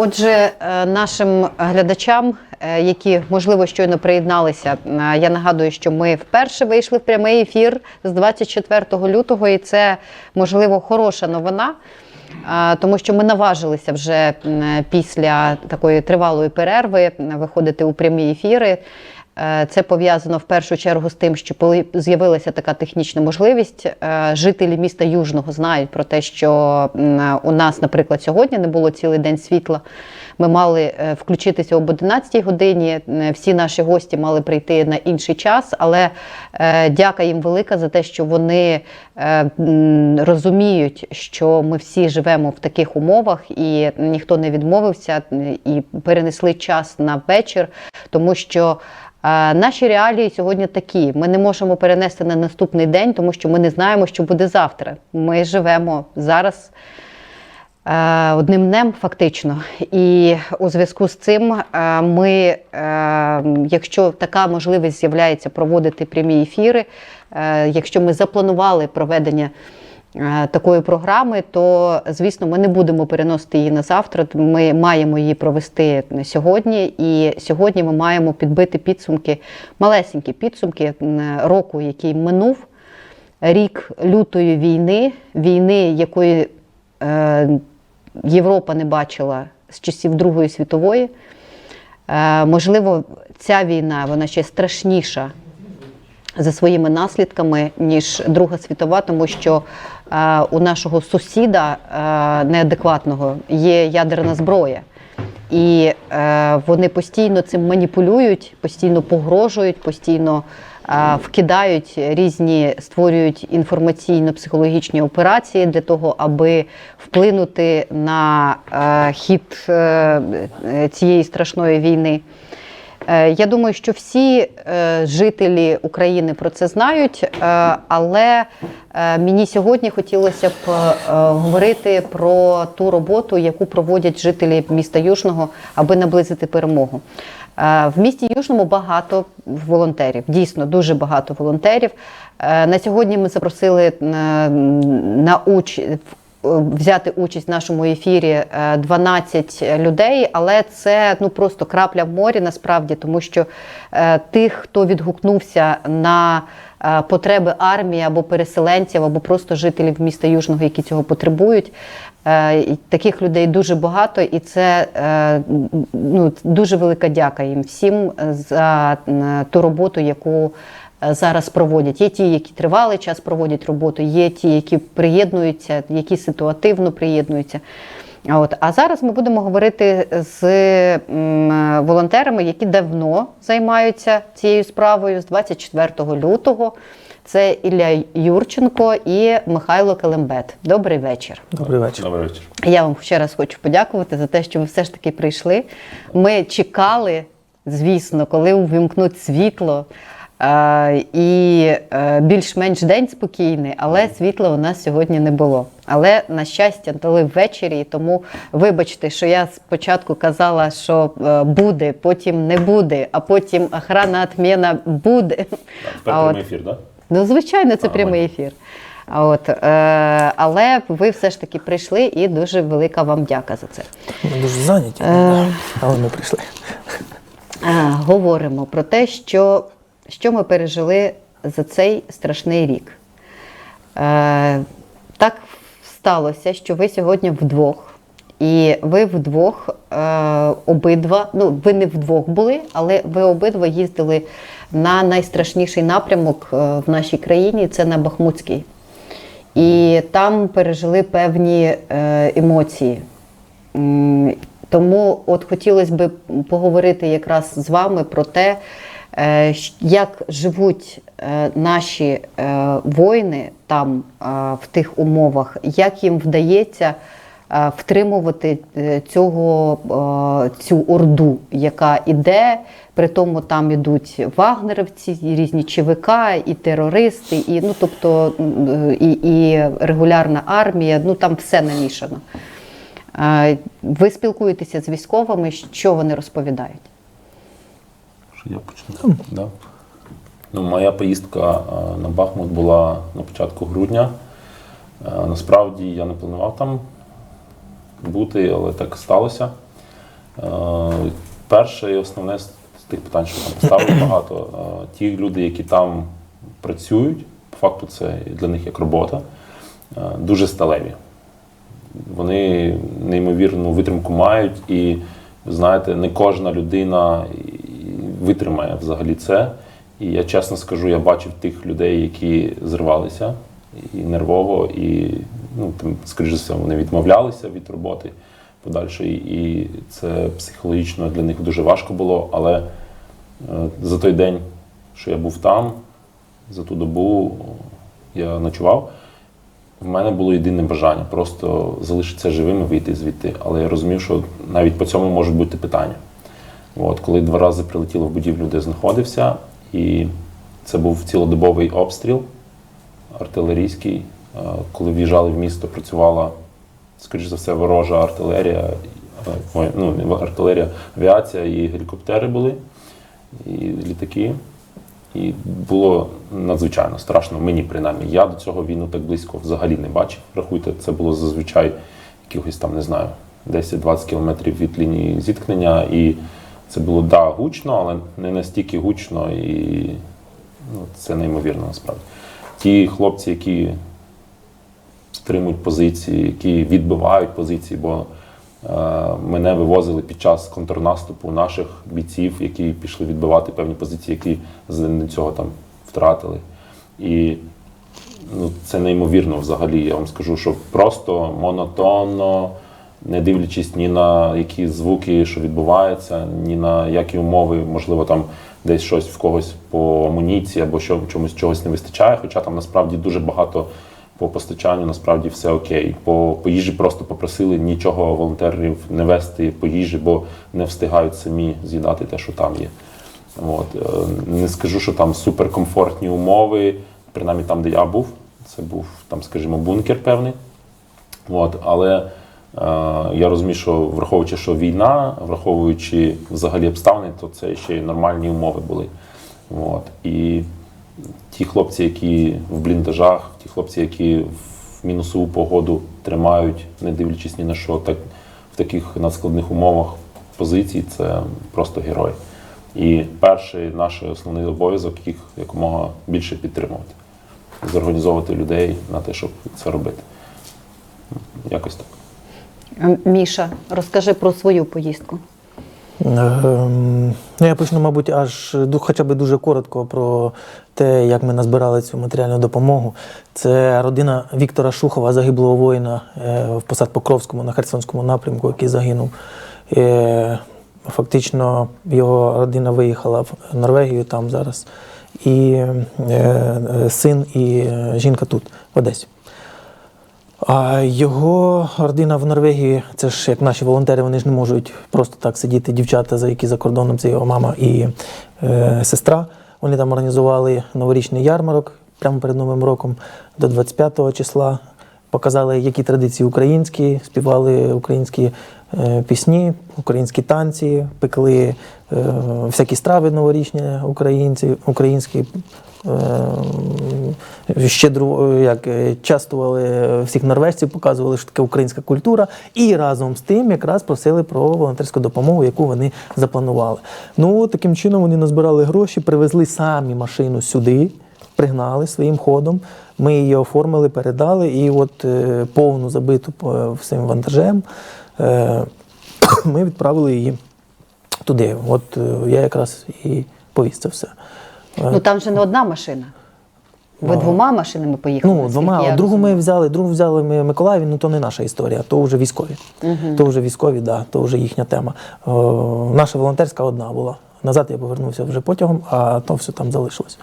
Отже, е, нашим глядачам, е, які можливо щойно приєдналися, е, я нагадую, що ми вперше вийшли в прямий ефір з 24 лютого, і це можливо хороша новина. Тому що ми наважилися вже після такої тривалої перерви виходити у прямі ефіри. Е, Це пов'язано в першу чергу з тим, що з'явилася така технічна можливість, е, жителі міста Южного знають про те, що у нас, наприклад, сьогодні не було цілий день світла. Ми мали е, включитися об 11 годині. Всі наші гості мали прийти на інший час, але дяка їм велика за те, що вони розуміють, що ми всі живемо в таких умовах, і ніхто не відмовився і перенесли час на вечір, тому що. Е, Наші реалії сьогодні такі. Ми не можемо перенести на наступний день, тому що ми не знаємо, що буде завтра. Ми живемо зараз е, одним днем, фактично. І у зв'язку з цим е, ми, якщо така можливість з'являється проводити прямі ефіри, якщо ми запланували проведення. Е, Такої програми, то звісно, ми не будемо переносити її на завтра. Ми маємо її провести сьогодні, і сьогодні ми маємо підбити підсумки, малесенькі підсумки року, який минув, рік лютої війни, війни, якої е, Європа не бачила з часів Другої світової. Е, можливо, ця війна вона ще страшніша за своїми наслідками, ніж Друга світова, тому що е, у нашого сусіда е, неадекватного є ядерна зброя. І е, вони постійно цим маніпулюють, постійно погрожують, постійно е, вкидають різні, створюють інформаційно-психологічні операції для того, аби вплинути на е, хід е, е, цієї страшної війни. Е, Я думаю, що всі е, жителі України про це знають, е, але мені сьогодні хотілося б говорити про ту роботу, яку проводять жителі міста Южного, аби наблизити перемогу. В місті Южному багато волонтерів, дійсно дуже багато волонтерів. На сьогодні ми запросили на уч взяти участь в нашому ефірі е, 12 людей, але це ну просто крапля в морі насправді, тому що е, тих, хто відгукнувся на е, потреби армії або переселенців, або просто жителів міста Южного, які цього потребують. е, Таких людей дуже багато, і це е, ну, дуже велика дяка їм всім за е, ту роботу, яку е, зараз проводять. Є ті, які тривалий час проводять роботу, є ті, які приєднуються, які ситуативно приєднуються. А От а зараз ми будемо говорити з волонтерами, які давно займаються цією справою з 24 лютого. Це Ілля Юрченко і Михайло Келембет. Добрий вечір. Добрий вечір. Добрий вечір. Я вам ще раз хочу подякувати за те, що ви все ж таки прийшли. Ми чекали, звісно, коли увімкнуть світло. Е, І е, більш-менш день спокійний, але світла у нас сьогодні не було. Але на щастя, дали ввечері, і тому вибачте, що я спочатку казала, що е, буде, потім не буде, а потім охрана отміна буде. Тепер А прямий от- ефір, так? Ну, звичайно, це Ага. прямий ефір. А От, е, але ви все ж таки прийшли, і дуже велика вам дяка за це. Ми дуже зайняті, Е. але ми прийшли. Е, говоримо про те, що, що ми пережили за цей страшний рік. Е, так сталося, що ви сьогодні вдвох. І ви вдвох е, обидва, ну ви не вдвох були, але ви обидва їздили на найстрашніший напрямок е, в нашій країні це на Бахмутський. І там пережили певні е, емоції. Тому от хотілося б поговорити якраз з вами про те, як живуть е, наші е, воїни там е, в тих умовах, як їм вдається е, втримувати е, цього, е, цю орду, яка іде. При тому там ідуть вагнерівці, і різні ЧВК, і терористи, і ну тобто і, і регулярна армія. Ну там все намішано. Е, Ви спілкуєтеся з військовими, що вони розповідають? Я почну? Да. Ну, моя поїздка е, на Бахмут була на початку грудня. Е, Насправді я не планував там бути, але так сталося. Е, Перше і основне з тих питань, що там поставили багато, ті люди, які там працюють, по факту це для них як робота, дуже сталеві. Вони неймовірну витримку мають, і знаєте, не кожна людина витримає взагалі це. І я чесно скажу, я бачив тих людей, які зривалися і нервово, і ну, там, скоріш за все, вони відмовлялися від роботи подальшої, і це психологічно для них дуже важко було. Але е, за той день, що я був там, за ту добу я ночував. В мене було єдине бажання просто залишитися живим і вийти звідти. Але я розумів, що навіть по цьому можуть бути питання. От, коли два рази прилетіло в будівлю, де знаходився, і це був цілодобовий обстріл артилерійський. Е, Коли в'їжджали в місто, працювала, скоріш за все, ворожа артилерія, е, ну, артилерія, авіація і гелікоптери були, і літаки. І було надзвичайно страшно. Мені принаймні. Я до цього війну так близько взагалі не бачив. Рахуйте, це було зазвичай якихось там, не знаю, 10-20 кілометрів від лінії зіткнення. І це було да, гучно, але не настільки гучно і ну, це неймовірно насправді. Ті хлопці, які стримують позиції, які відбивають позиції, бо е, мене вивозили під час контрнаступу наших бійців, які пішли відбивати певні позиції, які з цього там втратили. І ну, це неймовірно взагалі. Я вам скажу, що просто монотонно, не дивлячись ні на які звуки, що відбуваються, ні на які умови, можливо, там десь щось в когось по амуніції або що, чомусь чогось не вистачає, хоча там насправді дуже багато по постачанню, насправді все окей. По, по їжі просто попросили нічого волонтерів не вести по їжі, бо не встигають самі з'їдати те, що там є. От. е, Не скажу, що там суперкомфортні умови, принаймні там, де я був. Це був там, скажімо, бункер певний. От, але я розумію, що враховуючи, що війна, враховуючи взагалі обставини, то це ще й нормальні умови були. От. І ті хлопці, які в бліндажах, ті хлопці, які в мінусову погоду тримають, не дивлячись ні на що, так, в таких надскладних умовах позицій, це просто герої. І перший наш основний обов'язок їх якомога більше підтримувати, зорганізовувати людей на те, щоб це робити. Якось так. Міша, розкажи про свою поїздку. Ем, Ну, я почну, мабуть, аж хоча б дуже коротко про те, як ми назбирали цю матеріальну допомогу. Це родина Віктора Шухова, загиблого воїна е, в посад Покровському на Херсонському напрямку, який загинув. Е, Фактично його родина виїхала в Норвегію там зараз. І е, син і жінка тут, в Одесі. А його родина в Норвегії, це ж як наші волонтери, вони ж не можуть просто так сидіти. Дівчата, за які за кордоном, це його мама і е, сестра. Вони там організували новорічний ярмарок прямо перед Новим роком до 25 числа. Показали, які традиції українські, співали українські пісні, українські танці, пекли е, всякі страви новорічні українці, українські. Е, щедро як е, частували всіх норвежців, показували, що таке українська культура, і разом з тим якраз просили про волонтерську допомогу, яку вони запланували. Ну таким чином вони назбирали гроші, привезли самі машину сюди, пригнали своїм ходом. Ми її оформили, передали, і от е, повну забиту всім вантажем е, ми відправили її туди. От е, я якраз і повіз це все. Е, Ну там же не одна машина. Ви двома машинами поїхали. Ну, двома. Другу ми взяли, другу взяли ми Миколаєві, ну то не наша історія, то вже військові. То вже військові, да, то вже їхня тема. О, наша волонтерська одна була. Назад я повернувся вже потягом, а то все там залишилось.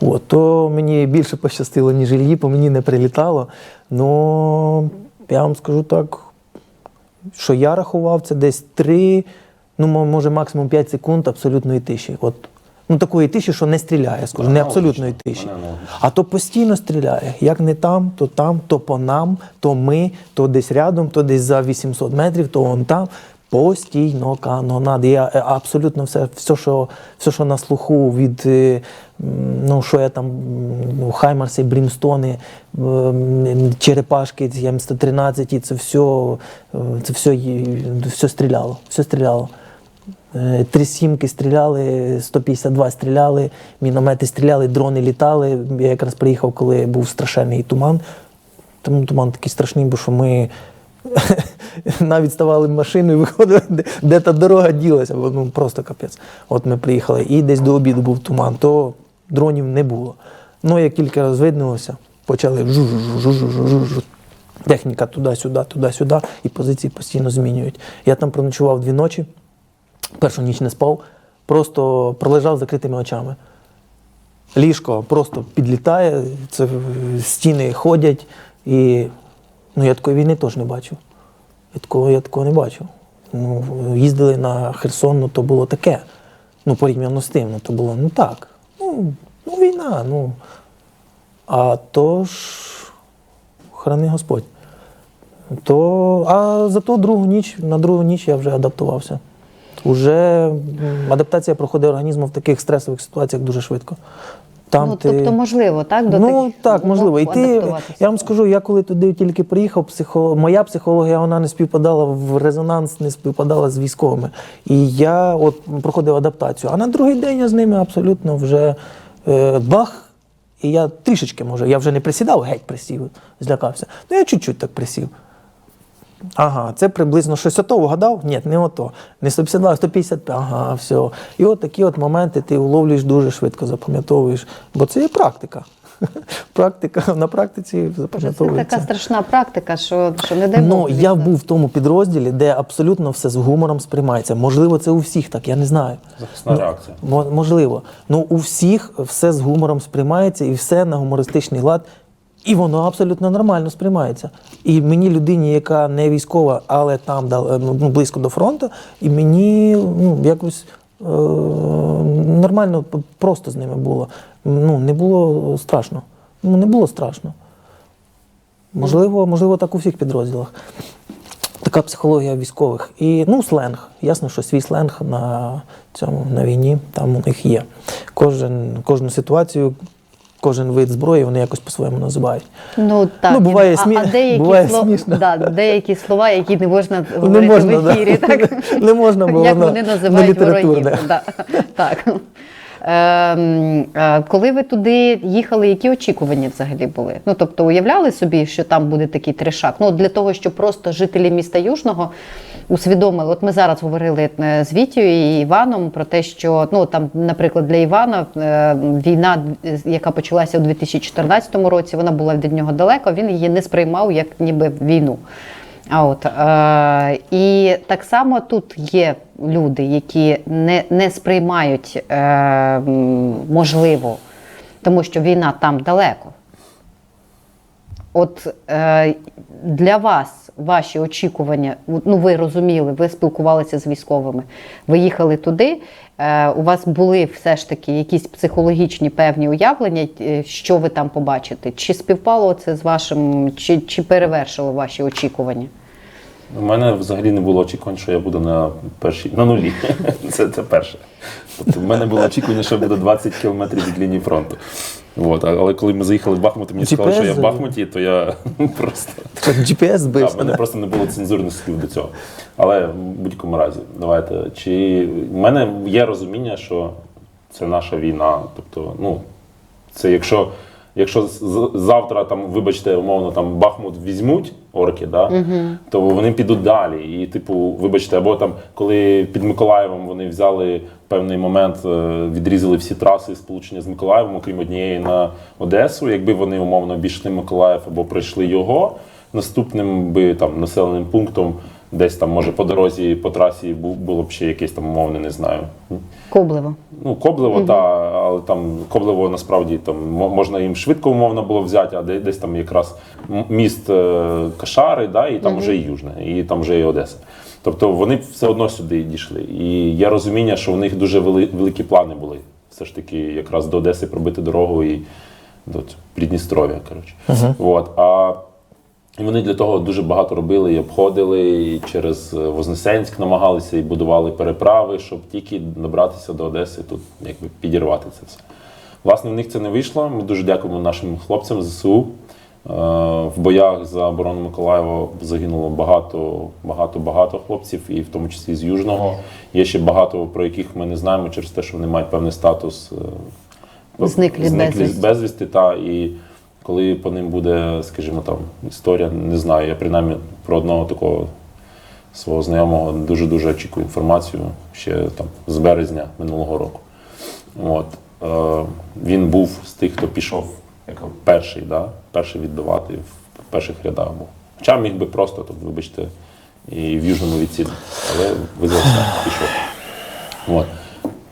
От, то мені більше пощастило, ніж Ільї, по мені не прилітало. Ну, я вам скажу так, що я рахував, це десь 3, ну, може, максимум 5 секунд абсолютної тиші. От, ну, такої тиші, що не стріляє, скажу, не абсолютної тиші. А то постійно стріляє. Як не там, то там, то по нам, то ми, то десь рядом, то десь за 800 метрів, то он там. Постійно канонади. Я е, абсолютно все, все, що, все, що на слуху від е, ну, що я там, ну, Хаймарси, Брімстони, Черепашки, ці М113, це все, е, це все, все стріляло. Все стріляло. Три сімки стріляли, 152 стріляли, міномети стріляли, дрони літали. Я якраз приїхав, коли був страшенний туман. Тому туман такий страшний, бо що ми навіть ставали машину і виходили, де, де та дорога ділася, бо ну просто капець. От ми приїхали, і десь до обіду був туман, то дронів не було. Ну, як тільки розвиднилося, почали жу-жу-жу-жу-жу-жу. Техніка туди-сюди, туди-сюди, і позиції постійно змінюють. Я там проночував дві ночі, першу ніч не спав, просто пролежав з закритими очами. Ліжко просто підлітає, це стіни ходять, і ну, я такої війни теж не бачив. Я такого, я такого не бачив. Ну, їздили на Херсон, ну то було таке. Ну, порівняно з тим, ну то було ну так. Ну, ну війна, ну. А то ж, храни Господь. То, а зато другу ніч, на другу ніч я вже адаптувався. Уже адаптація проходить організму в таких стресових ситуаціях дуже швидко. Там ну, ти... тобто, можливо, так? До ну так, можливо. І ти, я вам скажу, я коли туди тільки приїхав, психо... моя психологія вона не співпадала в резонанс, не співпадала з військовими. І я от проходив адаптацію. А на другий день я з ними абсолютно вже е, бах. І я трішечки може, я вже не присідав, геть присів, злякався. Ну я чуть-чуть так присів. Ага, це приблизно щось ото вгадав? Ні, не ото. Не 152, а 155. Ага, все. І от такі от моменти ти уловлюєш дуже швидко, запам'ятовуєш. Бо це є практика. Практика на практиці запам'ятовується. Це така страшна практика, що, що не дай Ну, я був в тому підрозділі, де абсолютно все з гумором сприймається. Можливо, це у всіх так, я не знаю. Захисна реакція. Можливо. Ну, у всіх все з гумором сприймається і все на гумористичний лад. І воно абсолютно нормально сприймається. І мені, людині, яка не військова, але там ну, близько до фронту, і мені ну, якось е- нормально просто з ними було. Ну, не було страшно. Ну, не було страшно. Можливо, можливо, так у всіх підрозділах. Така психологія військових. І ну, сленг. Ясно, що свій сленг на цьому на війні там у них є. Кожен, кожну ситуацію, кожен вид зброї вони якось по-своєму називають. Ну, так. Ну, буває а, смі- а деякі, буває слова, смішно. да, деякі слова, які не можна Не можна, в ефірі. да. Так? Не можна, було Як вони називають ворогів. Да. Так. Ем, е, коли ви туди їхали, які очікування взагалі були? Ну, тобто, уявляли собі, що там буде такий трешак? Ну, для того, щоб просто жителі міста Южного усвідомили. От ми зараз говорили е, з Вітєю і Іваном про те, що ну там, наприклад, для Івана е, війна, яка почалася у 2014 році, вона була від нього далеко. Він її не сприймав як ніби війну. А от е, і так само тут є люди, які не, не сприймають е, можливо, тому що війна там далеко. От е, для вас ваші очікування, ну ви розуміли, ви спілкувалися з військовими, ви їхали туди. Е, у вас були все ж таки якісь психологічні певні уявлення, е, що ви там побачите? Чи співпало це з вашим, чи, чи перевершило ваші очікування? У мене взагалі не було очікувань, що я буду на першій на нулі. Це, це перше. Тобто, в мене було очікування, що буде 20 кілометрів від лінії фронту. От, але коли ми заїхали в Бахмут, і мені сказали, що я в Бахмуті, то я просто. GPS Да, збився. в мене просто не було цензурних слів до цього. Але в будь-якому разі, давайте. Чи в мене є розуміння, що це наша війна. Тобто, ну, це якщо, якщо завтра там, вибачте, умовно, там Бахмут візьмуть орки, да, то вони підуть далі. І, типу, вибачте, або там, коли під Миколаєвом вони взяли певний момент, е, відрізали всі траси сполучення з Миколаєвом, окрім однієї на Одесу. Якби вони умовно обійшли Миколаїв або пройшли його, наступним би там населеним пунктом. Десь там, може, по дорозі, по трасі бу- було б ще якесь там умовне, не знаю. Коблево. Ну, Коблево, та, але там Коблево насправді там можна їм швидко умовно було взяти, а де- десь там якраз міст е, Кашари, да, і там вже і Южне, і там вже і Одеса. Тобто вони все одно сюди дійшли. І є розуміння, що в них дуже вели, великі плани були. Все ж таки, якраз до Одеси пробити дорогу і до Придністров'я. Коротше. От. А І вони для того дуже багато робили і обходили, і через е, Вознесенськ намагалися і будували переправи, щоб тільки добратися до Одеси, тут якби підірвати це все. Власне, в них це не вийшло. Ми дуже дякуємо нашим хлопцям ЗСУ. Е, В боях за оборону Миколаєва загинуло багато, багато, багато хлопців, і в тому числі з Южного. Є ще багато, про яких ми не знаємо через те, що вони мають певний статус е, Зниклі безвісти. безвісти. Та, і коли по ним буде, скажімо, там історія, не знаю. Я принаймні про одного такого свого знайомого дуже-дуже очікую інформацію ще там з березня минулого року. От. Е, він був з тих, хто пішов як перший, да? перший відбивати в перших рядах був. Хоча міг би просто, тут, вибачте, і в южному відсіді, але визвався, пішов. От.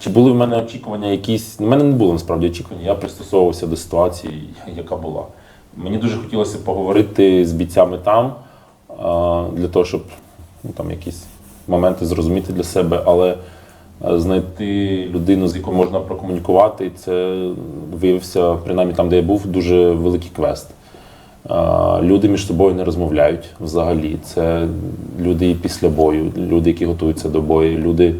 Чи були в мене очікування якісь? У мене не було насправді очікування, я пристосовувався до ситуації, яка була. Мені дуже хотілося поговорити з бійцями там, для того, щоб ну, там якісь моменти зрозуміти для себе, але знайти людину, з якою можна прокомунікувати, це виявився, принаймні там, де я був, дуже великий квест. Люди між собою не розмовляють взагалі. Це люди і після бою, люди, які готуються до бою, люди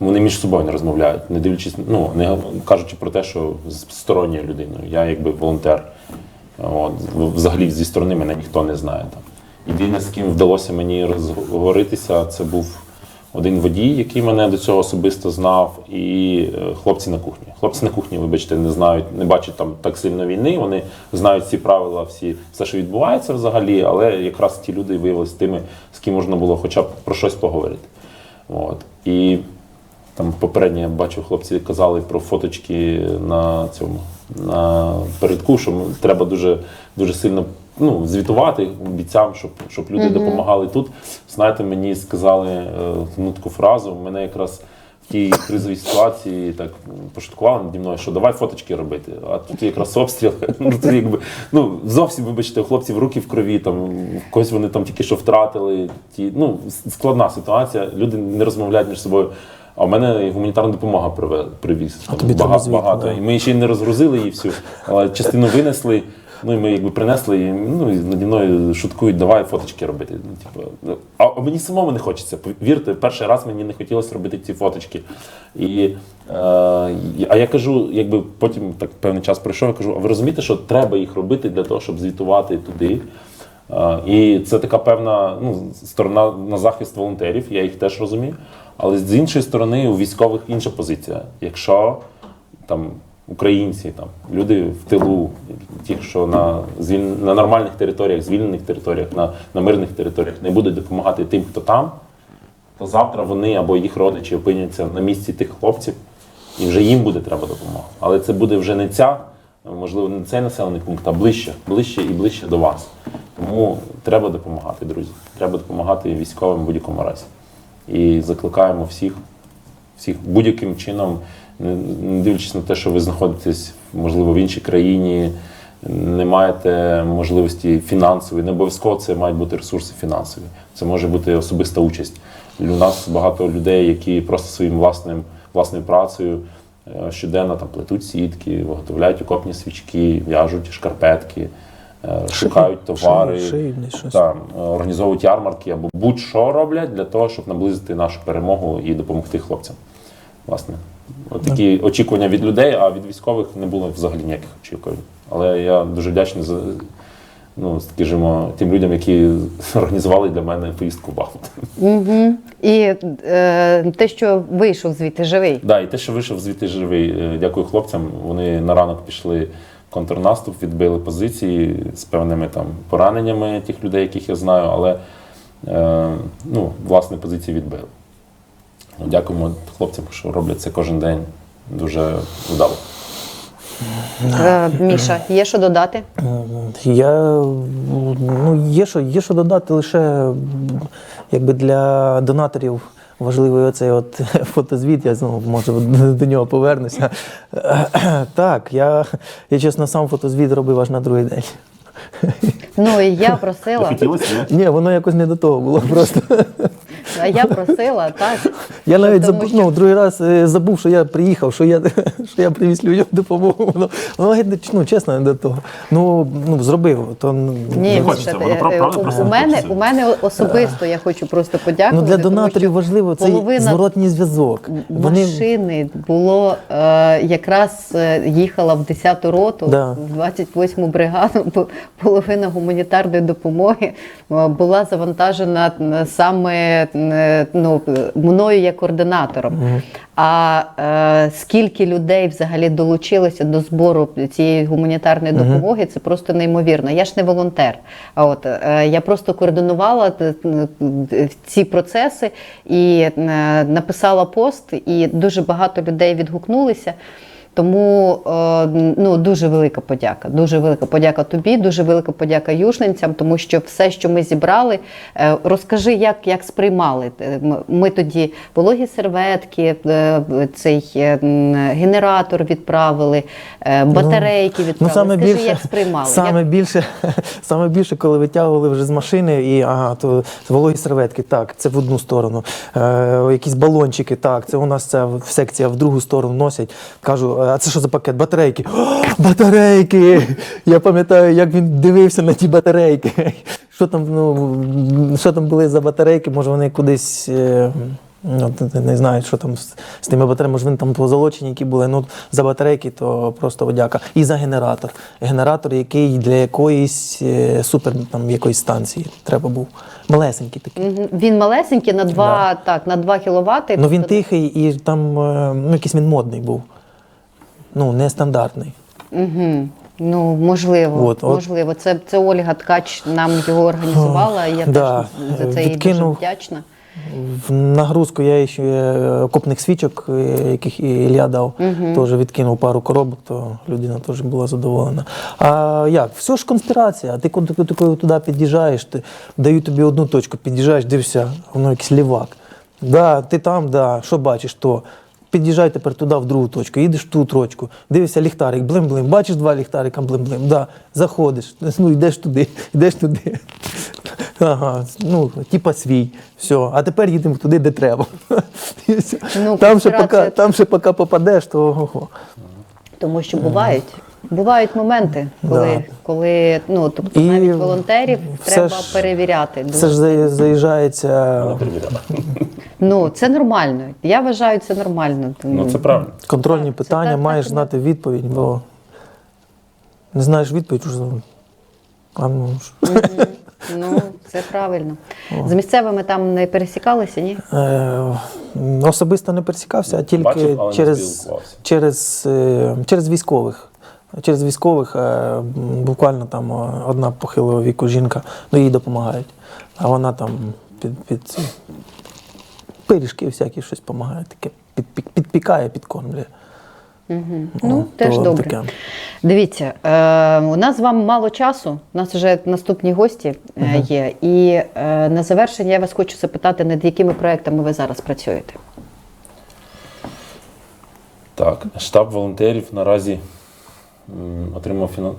вони між собою не розмовляють, не дивлячись, ну не кажучи про те, що з сторонньою людиною. Я якби волонтер. От, взагалі зі сторони мене ніхто не знає. Там. Єдине, з ким вдалося мені розговоритися, це був один водій, який мене до цього особисто знав, і е, хлопці на кухні. Хлопці на кухні, вибачте, не знають, не бачать там так сильно війни. Вони знають всі правила, всі все, що відбувається взагалі, але якраз ті люди виявилися тими, з ким можна було хоча б про щось поговорити. От. І там попередньо я бачив, хлопці казали про фоточки на цьому на передку, що треба дуже дуже сильно ну, звітувати бійцям, щоб, щоб люди допомагали тут. Знаєте, мені сказали е, ну, таку фразу. Мене якраз в тій кризовій ситуації так пошуткували наді мною, що давай фоточки робити. А тут якраз обстріл. Ну, тут якби, ну, зовсім, вибачте, у хлопців руки в крові, там, когось вони там тільки що втратили. Ті, ну, складна ситуація, люди не розмовляють між собою. А в мене гуманітарна допомога привіз. А тобі багато, треба звідти, багато. да. І ми ще й не розгрузили її всю, але частину винесли. Ну і ми якби принесли, і, ну і наді мною шуткують, давай фоточки робити. Ну, типу, а а мені самому не хочеться. Повірте, перший раз мені не хотілося робити ці фоточки. І, е, а я кажу, якби потім так певний час пройшов, я кажу, а ви розумієте, що треба їх робити для того, щоб звітувати туди. Е, І це така певна ну, сторона на захист волонтерів, я їх теж розумію. Але з іншої сторони, у військових інша позиція. Якщо там українці, там люди в тилу, ті, що на на нормальних територіях, звільнених територіях, на, на мирних територіях не будуть допомагати тим, хто там, то завтра вони або їх родичі опиняться на місці тих хлопців, і вже їм буде треба допомога. Але це буде вже не ця, можливо, не цей населений пункт, а ближче, ближче і ближче до вас. Тому треба допомагати, друзі. Треба допомагати військовим в будь-якому разі. І закликаємо всіх, всіх будь-яким чином, не дивлячись на те, що ви знаходитесь, можливо, в іншій країні, не маєте можливості фінансової, не обов'язково це мають бути ресурси фінансові. Це може бути особиста участь. У нас багато людей, які просто своїм власним власною працею е, щоденно там плетуть сітки, виготовляють окопні свічки, в'яжуть шкарпетки, шукають товари, щось. там, е, організовують ярмарки або будь-що роблять для того, щоб наблизити нашу перемогу і допомогти хлопцям. Власне, от такі очікування від людей, а від військових не було взагалі ніяких очікувань. Але я дуже вдячний за ну, скажімо, тим людям, які організували для мене поїздку в Бахмут. Угу. І е, те, що вийшов звідти живий. Да, і те, що вийшов звідти живий, е, дякую хлопцям. Вони на ранок пішли контрнаступ, відбили позиції з певними там пораненнями тих людей, яких я знаю, але е, ну, власне позиції відбили. Ну, Дякуємо хлопцям, що роблять це кожен день дуже вдало. Е, Міша, є що додати? Я ну, є що, є що додати лише якби для донаторів. Важливий оцей от фотозвіт, я знову може до нього повернуся. Так, я, я чесно сам фотозвіт робив аж на другий день. Ну і я просила. Ні? Ні, воно якось не до того було просто. А я просила, так. Я навіть забув, ну, другий раз е, забув, що я приїхав, що я, що я привіз людям допомогу. Ну, ну, ну, чесно, не до того. Ну, ну зробив. То, ну, Ні, хочеться, Міша, воно е, у- мене у мене особисто я хочу просто ну, подякувати. для донаторів важливо цей зворотній зв'язок. Вони машини було е, якраз їхала в 10-ту роту, Да. в 28-му бригаду. бо Половина гуманітарної допомоги була завантажена саме ну, мною як координатором. А е, скільки людей взагалі долучилося до збору цієї гуманітарної допомоги, це просто неймовірно. Я ж не волонтер. А от е, я просто координувала е, е, ці процеси і е, написала пост, і дуже багато людей відгукнулися. Тому е, ну, дуже велика подяка. Дуже велика подяка тобі, дуже велика подяка южненцям, тому що все, що ми зібрали, е, розкажи, як, як сприймали. Е, Ми тоді вологі серветки, цей генератор відправили, е, батарейки відправили. Ну, саме Скажи, більше, як сприймали? Саме, Як- більше, саме більше, коли витягували вже з машини, і ага, то вологі серветки, так, це в одну сторону. Е, якісь балончики, так, це у нас ця секція в другу сторону носять. Кажу, а це що за пакет? Батарейки. О, батарейки! Я пам'ятаю, як він дивився на ті батарейки. Що там, ну, що там були за батарейки, може вони кудись. е, Ну, не знаю, що там з, з тими батареями, може вони там позолочені, які були. Ну, за батарейки, то просто подяка. І за генератор. Генератор, який для якоїсь е, супер там, якоїсь станції треба був. Малесенький такий. Він малесенький на 2, так, на 2 кіловати. Ну він тихий і там е, ну, якийсь він модний був. Ну, нестандартний. Угу. Ну, можливо, От, от. Це, це Ольга Ткач нам його організувала, і я Да. теж за це їй дуже вдячна. В нагрузку я ще е, окопних свічок, е, яких Ілля дав, теж відкинув пару коробок, то людина теж була задоволена. А як? Все ж конспірація. Ти коли ти туди під'їжджаєш, ти дають тобі одну точку, під'їжджаєш, дивишся, воно якийсь лівак. Да, ти там, да, що бачиш, то. Під'їжджай тепер туди, в другу точку, їдеш в ту точку, дивишся ліхтарик, блим-блим, бачиш два ліхтарика, блим-блим, да, заходиш, ну йдеш туди, йдеш туди. Ага, ну, типа свій. Все. А тепер їдемо туди, де треба. Ну, там, ще поки, там ще поки попадеш, то ого. Тому що бувають. Бувають моменти, коли, Да. коли ну, тобто І навіть волонтерів треба ж- перевіряти. Все ж заїжджається. Ну, це нормально. Я вважаю, це нормально. Ну це правильно. контрольні Так, це питання, так, маєш так знати відповідь, бо не знаєш відповідь, уже. А ну, ж. Ну, це правильно. З місцевими там не пересікалися, ні? Е, особисто не пересікався, а тільки Бачив, але через, через, е, через військових. Через військових е, буквально там е, одна похилого віку жінка, ну їй допомагають. А вона там під, під пиріжки всякі щось допомагає, таке під, під, підпікає, підкормлює. Ну, теж добре. таке. Дивіться, е, у нас з вами мало часу. У нас вже наступні гості е, є. І е, на завершення я вас хочу запитати, над якими проектами ви зараз працюєте. Так, штаб волонтерів наразі отримав фіна-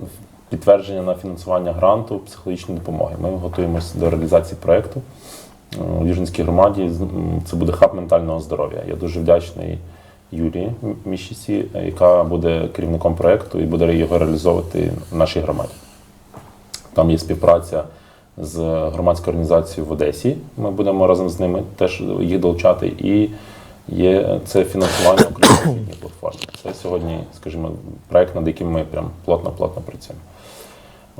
підтвердження на фінансування гранту психологічної допомоги. Ми готуємося до реалізації проєкту е, у Южинській громаді. Це буде хаб ментального здоров'я. Я дуже вдячний Юлії М- Міщиці, е, яка буде керівником проєкту і буде його реалізовувати в нашій громаді. Там є співпраця з громадською організацією в Одесі. Ми будемо разом з ними теж їх долучати. І є це фінансування української платформи. Це сьогодні, скажімо, проект, над яким ми прям плотно-плотно працюємо.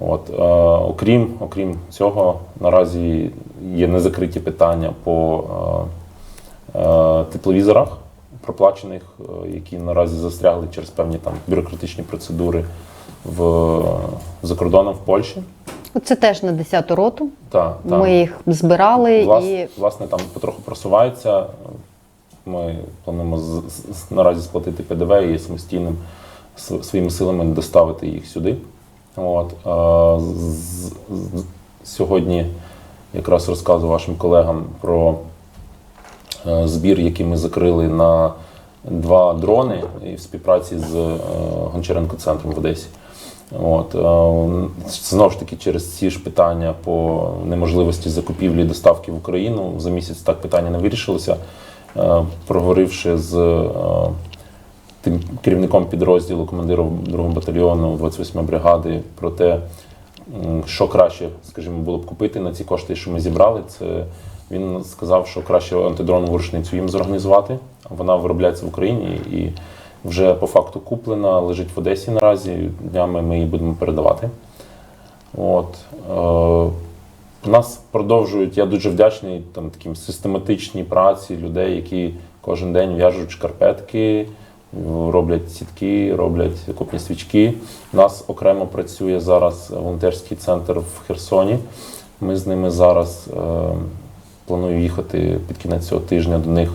От, е, окрім, окрім цього, наразі є незакриті питання по е, е, тепловізорах проплачених, е, які наразі застрягли через певні там бюрократичні процедури в, за кордоном в Польщі. Це теж на 10-ту роту. Та, та. Ми їх збирали Влас, і власне там потроху просувається. Ми плануємо з, з- наразі сплатити ПДВ і самостійним своїми силами доставити їх сюди. От, е, з, з- сьогодні якраз розказую вашим колегам про е, збір, який ми закрили на два дрони і в співпраці з е, Гончаренко центром в Одесі. От, е, знову ж таки, через ці ж питання по неможливості закупівлі і доставки в Україну за місяць так питання не вирішилося. Е, Проговоривши з е, тим керівником підрозділу, командиром 2 батальйону 28 бригади про те, що краще, скажімо, було б купити на ці кошти, що ми зібрали. Це він сказав, що краще антидронову рушницю їм зорганізувати. Вона виробляється в Україні і вже по факту куплена, лежить в Одесі наразі. Днями ми її будемо передавати. От. Е, нас продовжують, я дуже вдячний там таким систематичній праці людей, які кожен день в'яжуть шкарпетки, роблять сітки, роблять купні свічки. У нас окремо працює зараз волонтерський центр в Херсоні. Ми з ними зараз е, планую їхати під кінець цього тижня до них.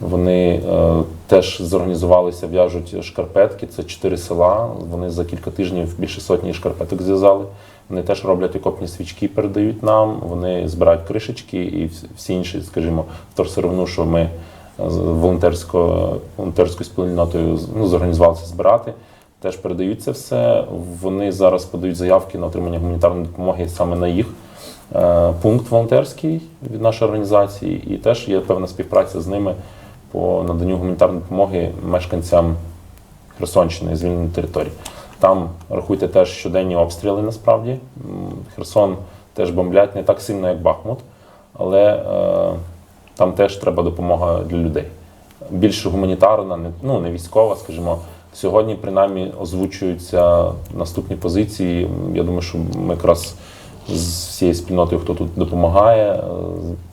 Вони е, теж зорганізувалися, в'яжуть шкарпетки. Це чотири села. Вони за кілька тижнів більше сотні шкарпеток зв'язали. Вони теж роблять окопні свічки, передають нам. Вони збирають кришечки і всі інші, скажімо, вторсировину, що ми волонтерською спільнотою ну, зорганізувалися збирати. Теж передають це все. Вони зараз подають заявки на отримання гуманітарної допомоги саме на їх е, пункт волонтерський від нашої організації, і теж є певна співпраця з ними по наданню гуманітарної допомоги мешканцям Херсонщини звільненої території. Там рахуйте теж щоденні обстріли насправді. Херсон теж бомблять не так сильно, як Бахмут, але е, там теж треба допомога для людей. Більше гуманітарна, не, ну, не військова, скажімо. Сьогодні, принаймні, озвучуються наступні позиції. Я думаю, що ми якраз з всією спільнотою, хто тут допомагає, е,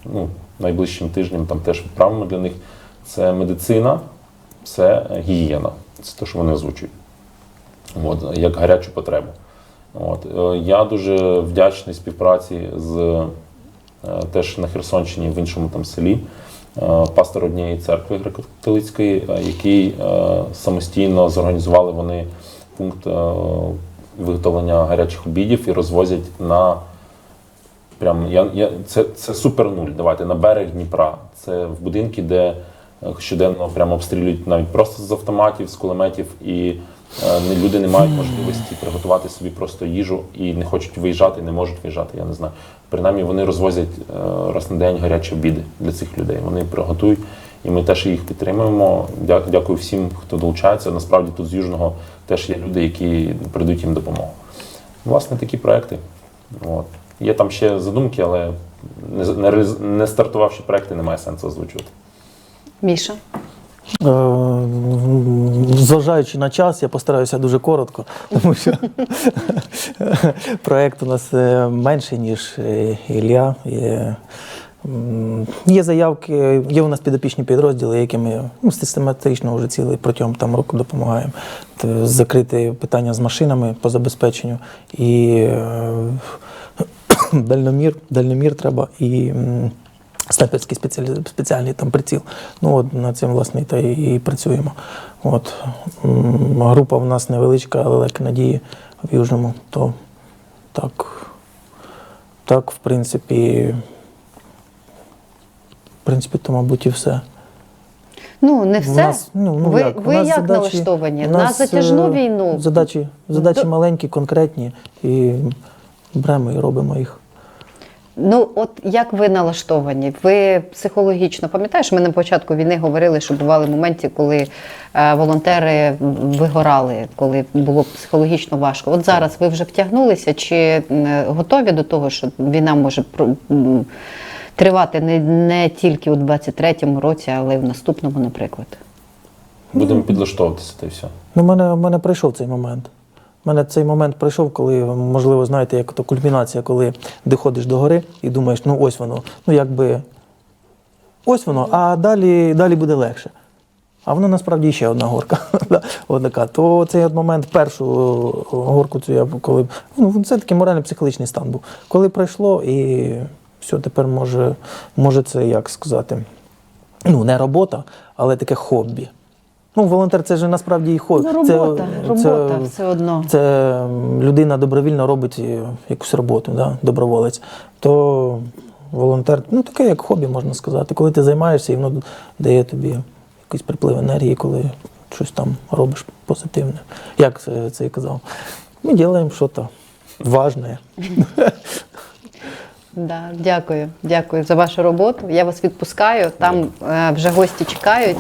ну, найближчим тижнем там теж відправимо для них. Це медицина, це гігієна. Це те, що вони озвучують. От, як гарячу потребу. От. е, Я дуже вдячний співпраці з теж на Херсонщині в іншому там селі. е, Пастор однієї церкви греко-католицької, е, який е, самостійно зорганізували вони пункт е, виготовлення гарячих обідів і розвозять на прям я, я це, це супер нуль. Давайте на берег Дніпра. Це в будинки, де е, щоденно прямо обстрілюють навіть просто з автоматів, з кулеметів, і е, люди не мають можливості приготувати собі просто їжу і не хочуть виїжджати, не можуть виїжджати. Я не знаю. Принаймні вони розвозять е, раз на день гарячі обіди для цих людей. Вони приготують. І ми теж їх підтримуємо. Дя- Дякую всім, хто долучається. Насправді тут з Южного теж є люди, які прийдуть їм допомогу. Власне, такі проекти. От. Є там ще задумки, але не, не, не стартувавши проекти, немає сенсу озвучувати. Міша. Е, Зважаючи на час, я постараюся дуже коротко, тому що проєкт у нас е, менший, ніж е, Ілля. Є, заявки, є у нас підопічні підрозділи, які ми ну, систематично вже цілий протягом там, року допомагаємо. Закрити питання з машинами по забезпеченню. І дальномір, дальномір треба і. Снайперський спеціальний там приціл. Ну от над цим власне та і, і працюємо. От група в нас невеличка, але надії в Южному. То так, так, в принципі, в принципі, то, мабуть, і все. Ну, не все. Нас, ну, ну, ви як, ви як задачі- налаштовані? На затяжну е, війну? Задачі, задачі До- маленькі, конкретні, і беремо і робимо їх. Ну, от як ви налаштовані? Ви психологічно пам'ятаєш, ми на початку війни говорили, що бували моменти, коли е, волонтери вигорали, коли було психологічно важко. От зараз ви вже втягнулися, чи м, готові до того, що війна може про- м, тривати не, не тільки у 23-му році, але й в наступному, наприклад? Будемо підлаштовуватися та й все. Ну, в мене, в мене прийшов цей момент. У мене цей момент прийшов, коли, можливо, знаєте, як то кульмінація, коли доходиш до гори і думаєш, ну ось воно, ну якби ось воно, а далі, далі буде легше. А воно насправді ще одна горка. То цей момент, першу горку, цю я коли. Ну, це такий морально-психологічний стан був. Коли пройшло, і все, тепер може, може це як сказати, ну, не робота, але таке хобі. Ну, волонтер це ж насправді і хобі. Ну, робота, це, робота це, все одно. це людина добровільно робить якусь роботу, да, доброволець. То волонтер, ну таке як хобі, можна сказати. Коли ти займаєшся, і воно дає тобі якийсь приплив енергії, коли щось там робиш позитивне. Як це, це я казав? мы делаем что-то важное. Да, дякую, дякую за вашу роботу. Я вас відпускаю. Там е, вже гості чекають.